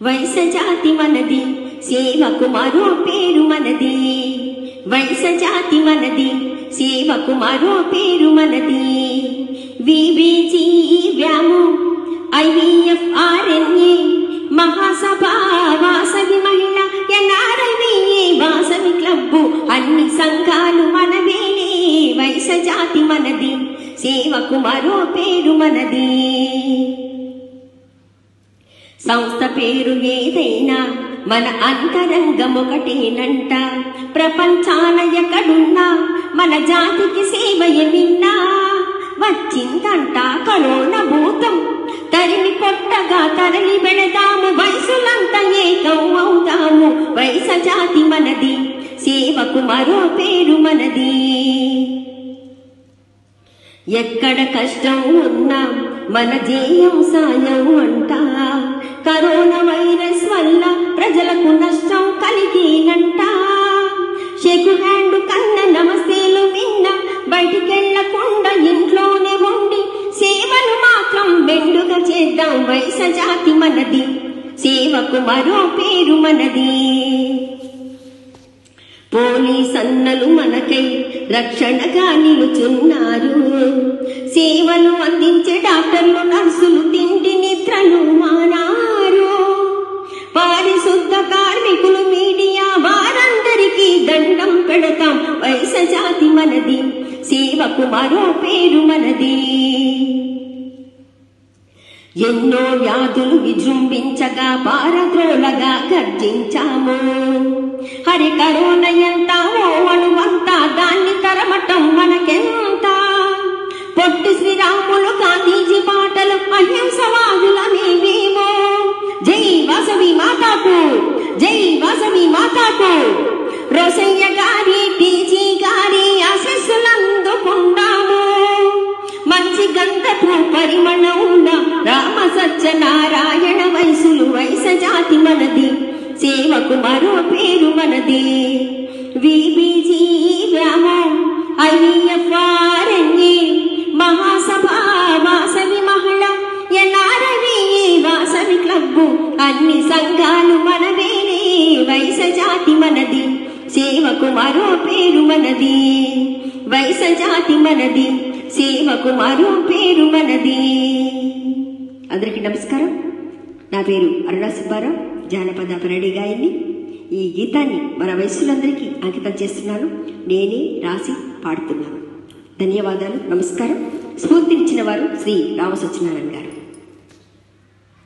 వైస జాతి మనది సేవకు మరో పేరు మనది వైస జాతి మనది సేవకు మరో పేరు మనది విబిజి వ్యాము ఐవిఎఫ్ ఆర్ఎన్ఏ మహాసభ వాసవి మహిళ ఎన్ఆర్ఐవిఏ వాసవి క్లబ్బు అన్ని సంఘాలు మనవేనే వైస జాతి మనది సేవకు మరో పేరు మనది సంస్థ పేరు ఏదైనా మన అంతరంగం ఒకటేనంట ప్రపంచాన ఎక్కడున్నా మన జాతికి సేవయ నిన్నా వచ్చిందంట కరోనా భూతం. తరిమి కొట్టగా తరలి వెళదాము వయసులంతా ఏకం అవుదాము వయస జాతి మనది సేవకు మరో పేరు మనది. ఎక్కడ కష్టం ఉన్నా మన జేయం సాయం అంట. కరోనా వైరస్ వల్ల ప్రజలకు నష్టం కలిగినంట. షేకు హ్యాండ్ కన్న నమస్తేలు విన్న బయటికెళ్ళకుండా ఇంట్లోనే ఉండి సేవలు మాత్రం మెండుగా చేద్దాం వయస జాతి మనది. సేవకు మరో పేరు మనది. పోలీస్ అన్నలు మనకై రక్షణగా నిలుచున్నారు. దండం పెడతాం జాతి మనది. సేవకు మరో పేరు మనది. ఎన్నో వ్యాధులు విజృంభించగా పారద్రోలగా గర్జించాము. హరి కరోన ఎంత అణువంతా దాన్ని తరమటం మనకెంత? పొట్టి శ్రీరాములు గాంధీజీ పాటలు అహింసవాదులమేమేమో? జై వాసవి మాతాకు జై వాసవి మాతాకు. రోసయ్య గారి టీజీ గారి ఆశస్సులందుకున్నాము మంచి గంధపు పరిమళమున్న రామ సత్యనారాయణ వయసులు వయస జాతి మనది. సేవకు మరో పేరు మనది. విబిజీ వ్యామో ఐవిఎఫ్ఆర్ఎన్ఏ మహాసభ వాసవి మహిళ ఎన్ఆర్వి వాసవి క్లబ్బు అన్ని సంఘాలు మనది వయస జాతి మనది సేవకు మరో పేరు మనది. అందరికీ నమస్కారం. నా పేరు అరుణ సుబ్బారావు. జానపద పరడి గాయని ఈ గీతాన్ని మన వయస్సులందరికీ అంకితం చేస్తున్నాను. నేనే రాసి పాడుతున్నాను. ధన్యవాదాలు నమస్కారం. స్ఫూర్తినిచ్చిన వారు శ్రీ రామ సత్యనారాయణ గారు.